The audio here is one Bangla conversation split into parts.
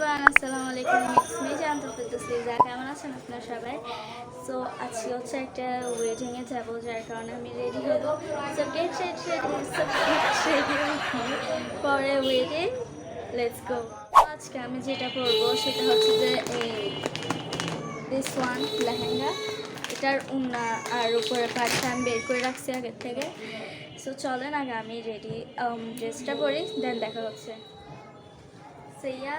এভরিওয়ান আসসালামু আলাইকুম। ইটস মি জানতে পেতেছি যা কেমন আছেন আপনারা সবাই? সো আজকে হচ্ছে একটা ওয়েডিং এ যাব, যার কারণে আমি রেডি হব। সো গেট পরে ওয়েডিং লেটস গো আজকে আমি যেটা পরবো সেটা হচ্ছে যে, এই দিস ওয়ান লেহেঙ্গা। এটার উন্না আর উপরে পাটটা আমি বের করে রাখছি আগের থেকে। সো চলেন, আগে আমি রেডি ড্রেসটা পরি দেন দেখা হচ্ছে। সেইয়া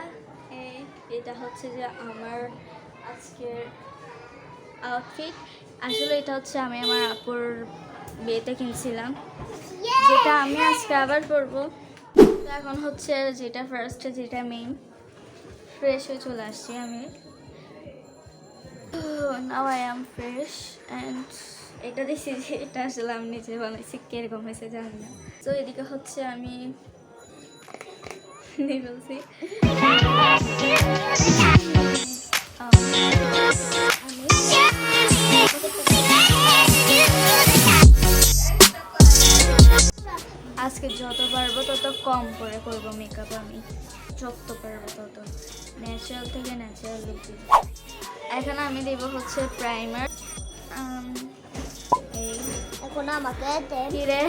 এটা হচ্ছে যে আমার আজকের আউটফিট আসলে এটা হচ্ছে আমি আমার আপুর বিয়েতে কিনছিলাম। যেটা আমি আজকে আবার পরবো। এখন হচ্ছে যেটা ফার্স্টে যেটা মেইন ফ্রেশ হয়ে চলে আসছি আমি। Now I am fresh and এটা দেখছি যে এটা আসলে আমি নিজে বানাইছি কীরকম হয়েছে জানি না। তো এদিকে হচ্ছে আমি নিয়ে ফেলছি আজকে যত পারব তত কম করে করব মেকআপ আমি। যত পারব তত। ন্যাচারাল থেকে ন্যাচারাল লুক এখন আমি দেবো হচ্ছে প্রাইমার এই এখন আমাকে কিরে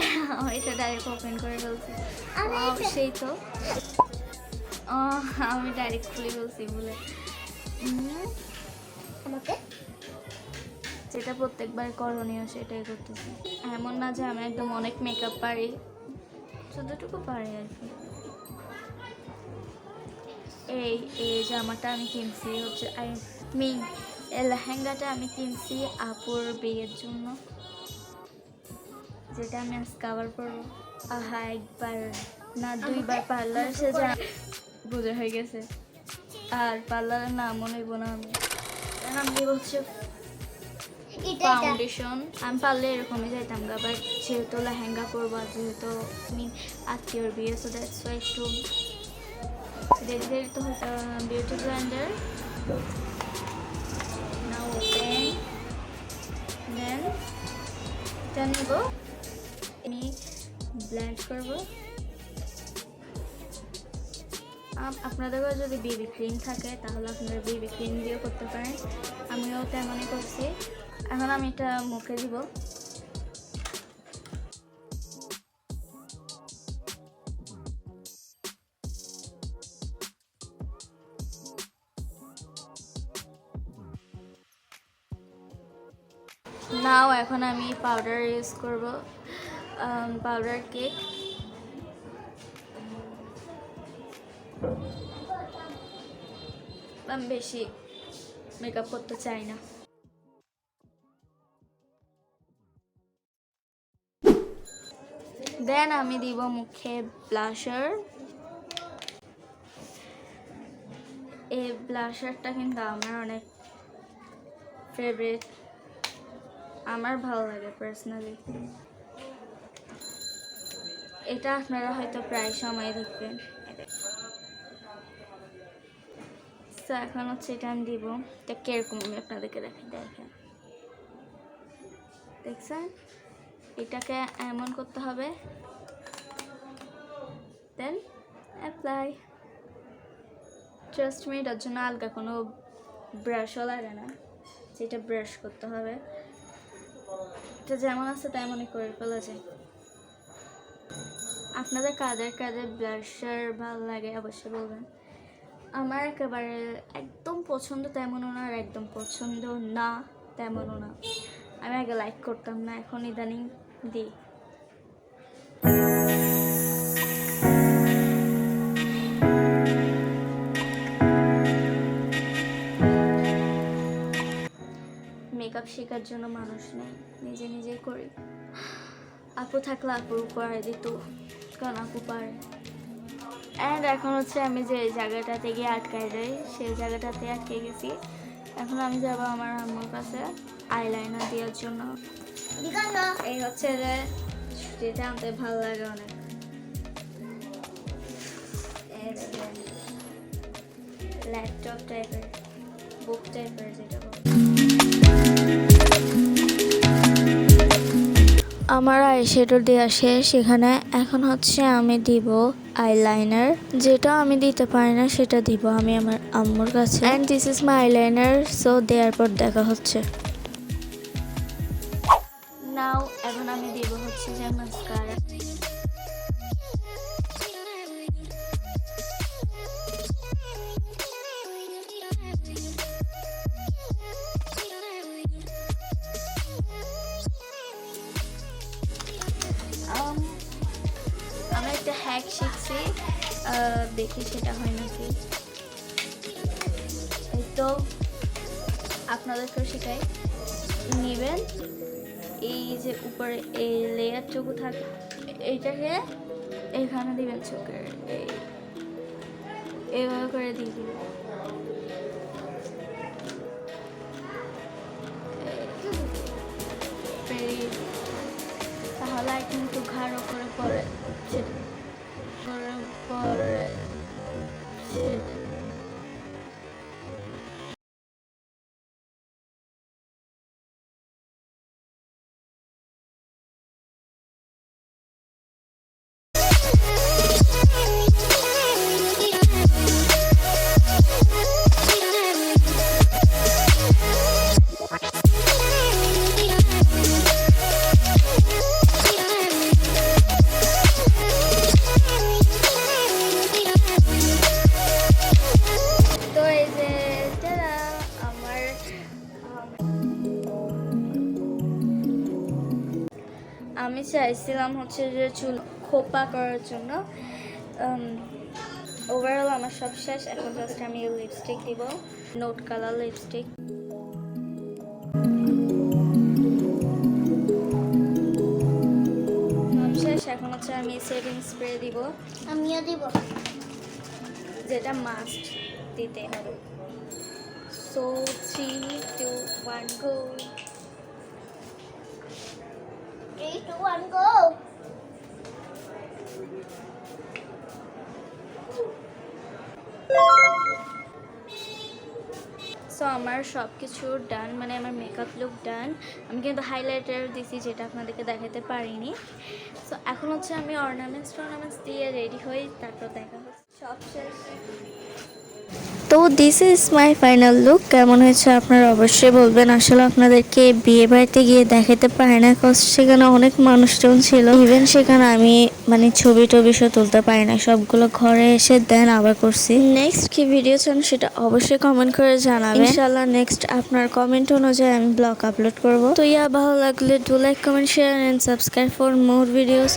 এটা ডাইরেক্ট ওপেন করে ফেলছি। সেই তো। আহ, আমি ডাইরেক্ট খুলে ফেলছি বলে আমাকে? যেটা প্রত্যেকবার করণীয় সেটাই করতেছি। এমন না যে আমি একদম অনেক মেকআপ পারি। যতটুকু পারি আর কি। এই এই জামাটা আমি কিনছি হচ্ছে আই মিন এই লেহেঙ্গাটা আমি কিনছি আপুর বিয়ের জন্য। যেটা আমি আজকে আবার পরবো আহা একবার না দুইবার পার্লার সে যা বোঝা হয়ে গেছে। আর পার্লারের নামও নেব না আমি। আমি এটা ফাউন্ডেশন আমি পারলে এরকমই যাইতাম গা বাট যেহেতু লেহেঙ্গা পরবো আর যেহেতু মিন আত্মীয়র বিয়ে সো দ্যাটস ওয়াই একটু দেরি দেরি তো beauty blender now open then এটা নেব। আমি ব্লেন্ড করব। আপনাদের যদি বেবি ক্রিম থাকে, তাহলে আপনারা বেবি ক্রিম দিয়েও করতে পারেন। আমিও তেমনই করছি। এখন আমি এটা মুখে দিব। নাও, এখন আমি পাউডার ইউজ করব। পাউডার কেক আমি বেশি মেকআপ করতে চাই না। দেন আমি দিব মুখে ব্লাশার এই ব্লাশারটা কিন্তু আমার অনেক ফেভারিট আমার ভালো লাগে পার্সোনালি এটা আপনারা হয়তো প্রায় সময় দেখবেন। তো এখন হচ্ছে এটা আমি দিব। এটা কীরকম আমি আপনাদেরকে দেখি দেখেন দেখছেন? এটাকে এমন করতে হবে। দেন অ্যাপ্লাই জাস্ট মি এটার জন্য আলগা কোনো ব্রাশও লাগে না। যেটা ব্রাশ করতে হবে। এটা যেমন আছে তেমনই করে ফেলা যায়। আপনাদের কাদের কাদের ব্রাশার ভালো লাগে অবশ্যই বলবেন। আমার একেবারে একদম পছন্দ তেমনও না, আর একদম পছন্দ না তেমনও না। আমি আগে লাইক করতাম না, এখন ইদানিং দিই। মেকআপ শেখার জন্য মানুষ নেই, নিজে নিজেই করি। আপু থাকলে আপু করে দিত, কারণ আপু পারে। অ্যান্ড এখন হচ্ছে আমি যে জায়গাটাতে গিয়ে আটকাই যাই, সেই জায়গাটাতে আটকে গেছি। এখন আমি যাব আমার আম্মুর কাছে আইলাইনার দেওয়ার জন্য। এই হচ্ছে যে যেটা আমাদের ভালো লাগে অনেক। ল্যাপটপ টাইপের বুক টাইপের যেটা। আমার আইশ্যাডো দেওয়া শেষ, এখানে এখন হচ্ছে আমি দিব আইলাইনার যেটা আমি দিতে পারি না, সেটা দিব আমি আমার আম্মুর কাছে। And this is my eyeliner so দেওয়ার পর দেখা হচ্ছে। আহ, দেখি সেটা হয় নাকি। তো আপনাদেরকেও শেখাই নেবেন। এই যে উপরে এই লেয়ারটুকু থাকে এইটাকে দিবেন চোখের এই এইভাবে করে দিবেন। তাহলে কিন্তু ঘাড় করে সেটা করার পরে চাইছিলাম হচ্ছে যে চুল খোপা করার জন্য। ওভারঅল আমার সব শেষ এখন জাস্ট আমি লিপস্টিক দিব। নোট কালার লিপস্টিক শেষ এখন হচ্ছে আমি সেভিং স্প্রে দিব। আমিও দিব। যেটা মাস্ট দিতে হবে। So three two one go two one so আমার সব কিছু ডান মানে আমার মেকআপ লুক ডান আমি কিন্তু হাইলাইটার দিছি যেটা আপনাদেরকে দেখাতে পারিনি। সো এখন হচ্ছে আমি অর্নামেন্টস টর্নামেন্টস দিয়ে রেডি হই তারপর দেখা হচ্ছে। সব শেষ। তো this is my final look কেমন হয়েছে আপনারা অবশ্যই বলবেন। আসলে আপনাদেরকে বিয়ে বাড়িতে গিয়ে দেখাতে পারি না কজ সেখানে অনেক মানুষজন ছিল। ইভেন সেখানে আমি মানে ছবি টবি সব তুলতে পারি না। সবগুলো ঘরে এসে দেন আবার করছি। নেক্সট কি ভিডিও চান সেটা অবশ্যই কমেন্ট করে জানাবেন। ইনশাআল্লাহ নেক্সট আপনার কমেন্ট অনুযায়ী আমি ব্লগ আপলোড করব। তো ইয়া ভালো লাগলে do like comment share and subscribe for more videos